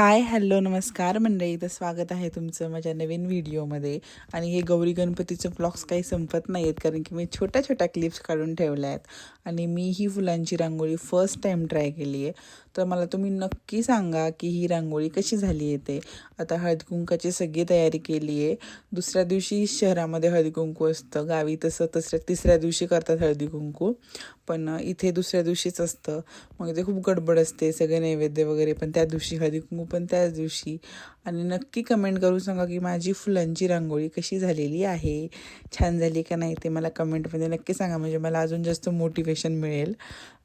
Hi hello नमस्कार. मंडळी तर स्वागत आहे तुमचं माझ्या नवीन व्हिडिओमध्ये. आणि हे गौरी गणपतीचे ब्लॉग्स काही संपत नाही आहेत कारण की मी छोट्या छोट्या क्लिप्स काढून ठेवल्या आहेत. आणि मी ही फुलांची रांगोळी फर्स्ट टाईम ट्राय केली आहे. तर मला तुम्ही नक्की सांगा की ही रांगोळी कशी झाली आहे ते. आता हळदकुंकाची सगळी तयारी केली आहे. दुसऱ्या दिवशी शहरामध्ये हळदीकुंकू असतं. गावी तसं तसऱ्या तिसऱ्या दिवशी करतात हळदीकुंकू पण इथे दुसऱ्या दिवशीच असतं. मग इथे खूप गडबड असते सगळे नैवेद्य वगैरे पण त्या दिवशी हळदी कुंकू पण त्याच दिवशी. आणि नक्की कमेंट करून सांगा की माझी फुलांची रांगोळी कशी झालेली आहे? छान झाली का नाही ते मला कमेंटमध्ये नक्की सांगा. म्हणजे मला अजून जास्त मोटिवेशन मिळेल.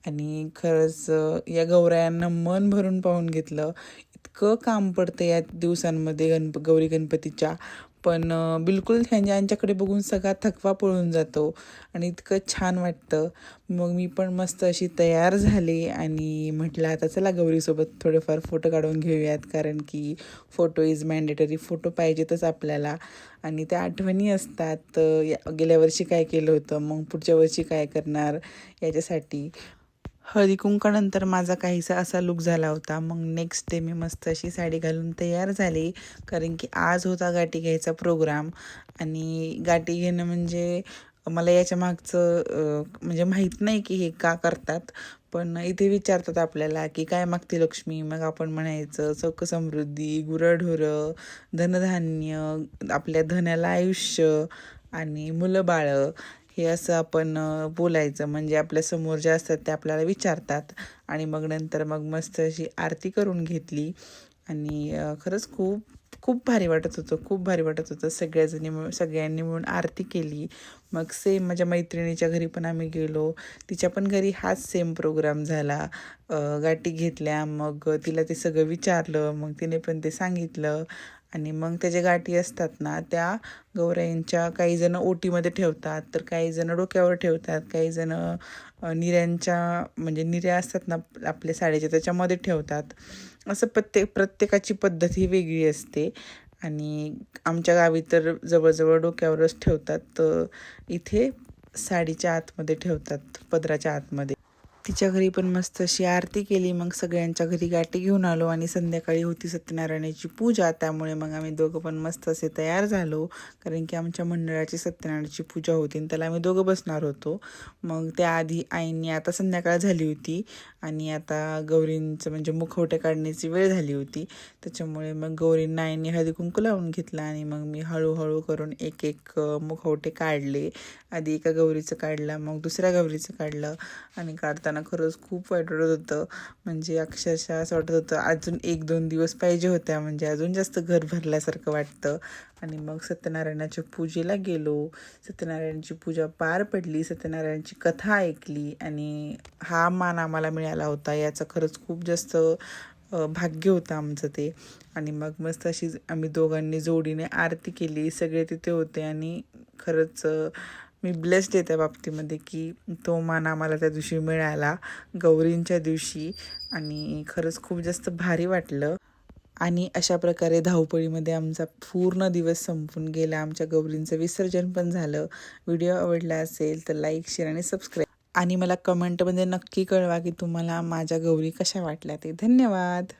आणि खरंच या गौरायांना मन भरून पाहून घेतलं. इतकं काम पडतं या दिवसांमध्ये गणप गौरी गणपतीच्या. पण बिलकुल ह्यांच्याकडे बघून सगळा थकवा पळून जातो आणि इतकं छान वाटतं. मग मी पण मस्त अशी तयार झाले आणि म्हटलं आता चला गौरीसोबत थोडेफार फोटो काढून घेऊयात कारण की फोटो इज मॅन्डेटरी फोटो पाहिजेतच आपल्याला. आणि त्या आठवणी असतात गेल्या वर्षी काय केलं होतं मग पुढच्या वर्षी काय करणार याच्यासाठी. हळदी कुंकानंतर माझा काहीसा असा लुक झाला होता. मग नेक्स्ट डे मी मस्त अशी साडी घालून तयार झाली. कारण की आज होता गाठी घ्यायचा प्रोग्राम आणि गाठी घेणं म्हणजे मला याच्या मागचं म्हणजे माहीत नाही की हे का करतात. पण इथे विचारतात आपल्याला की काय मागते लक्ष्मी? मग आपण म्हणायचं चौक समृद्धी गुरढोरं धनधान्य आपल्या धनाला आयुष्य आणि मुलं बाळं. हे असं आपण बोलायचं. म्हणजे आपल्यासमोर ज्या असतात ते आपल्याला विचारतात. आणि मग नंतर मग मस्त अशी आरती करून घेतली. आणि खरंच खूप खूप भारी वाटत होतं. खूप भारी वाटत होतं. सगळ्याजणी मिळून सगळ्यांनी मिळून आरती केली. मग सेम माझ्या मैत्रिणीच्या घरी पण आम्ही गेलो. तिच्या पण घरी हाच सेम प्रोग्राम झाला. गाठी घेतल्या. मग तिला ते सगळं विचारलं. मग तिने पण ते सांगितलं. आणि मग त्याच्या गाठी असतात ना त्या गौराईंच्या काही जण ओटीमध्ये ठेवतात तर काही जण डोक्यावर ठेवतात काही जण निऱ्यांच्या म्हणजे निऱ्या असतात ना आपल्या साडीच्या त्याच्यामध्ये ठेवतात. असं प्रत्येक प्रत्येकाची पद्धत ही वेगळी असते. आणि आमच्या गावी तर जवळजवळ डोक्यावरच ठेवतात तर इथे साडीच्या आतमध्ये ठेवतात पदराच्या आतमध्ये. तिच्या घरी पण मस्त अशी आरती केली मग सगळ्यांच्या घरी गाठी घेऊन आलो आणि संध्याकाळी होती सत्यनारायणाची पूजा. त्यामुळे मग आम्ही दोघं पण मस्त असे तयार झालो कारण की आमच्या मंडळाची सत्यनारायणाची पूजा होती आणि त्याला आम्ही दोघं बसणार होतो. मग त्याआधी आईंनी आता संध्याकाळ झाली होती आणि आता गौरींचं म्हणजे मुखवटे काढण्याची वेळ झाली होती. त्याच्यामुळे मग गौरींना आईंनी हळदी कुंकू लावून घेतला आणि मग मी हळूहळू करून एक एक मुखवटे काढले. आधी एका गौरीचं काढलं मग दुसऱ्या गौरीचं काढलं आणि काढताना खरंच खूप वाईट वाटत होतं. म्हणजे अक्षरशः असं वाटत होतं अजून एक दोन दिवस पाहिजे होत्या म्हणजे अजून जास्त घर भरल्यासारखं वाटतं. आणि मग सत्यनारायणाच्या पूजेला गेलो. सत्यनारायणाची पूजा पार पडली सत्यनारायणाची कथा ऐकली आणि हा मान आम्हाला मिळाला होता. याचं खरंच खूप जास्त भाग्य होतं आमचं ते. आणि मग मस्त अशी आम्ही दोघांनी जोडीने आरती केली. सगळे तिथे होते आणि खरंच मी ब्लेस्ड आहे त्या बाबतीमध्ये की तो मान आम्हाला त्या दिवशी मिळाला गौरींच्या दिवशी. आणि खरंच खूप जास्त भारी वाटलं. आणि अशा प्रकारे धावपळीमध्ये आमचा पूर्ण दिवस संपून गेला. आमच्या गौरींचं विसर्जन पण झालं. व्हिडिओ आवडला असेल तर लाईक शेअर आणि सबस्क्राईब आणि मला कमेंटमध्ये नक्की कळवा की तुम्हाला माझ्या गौरी कशा वाटल्या ते. धन्यवाद!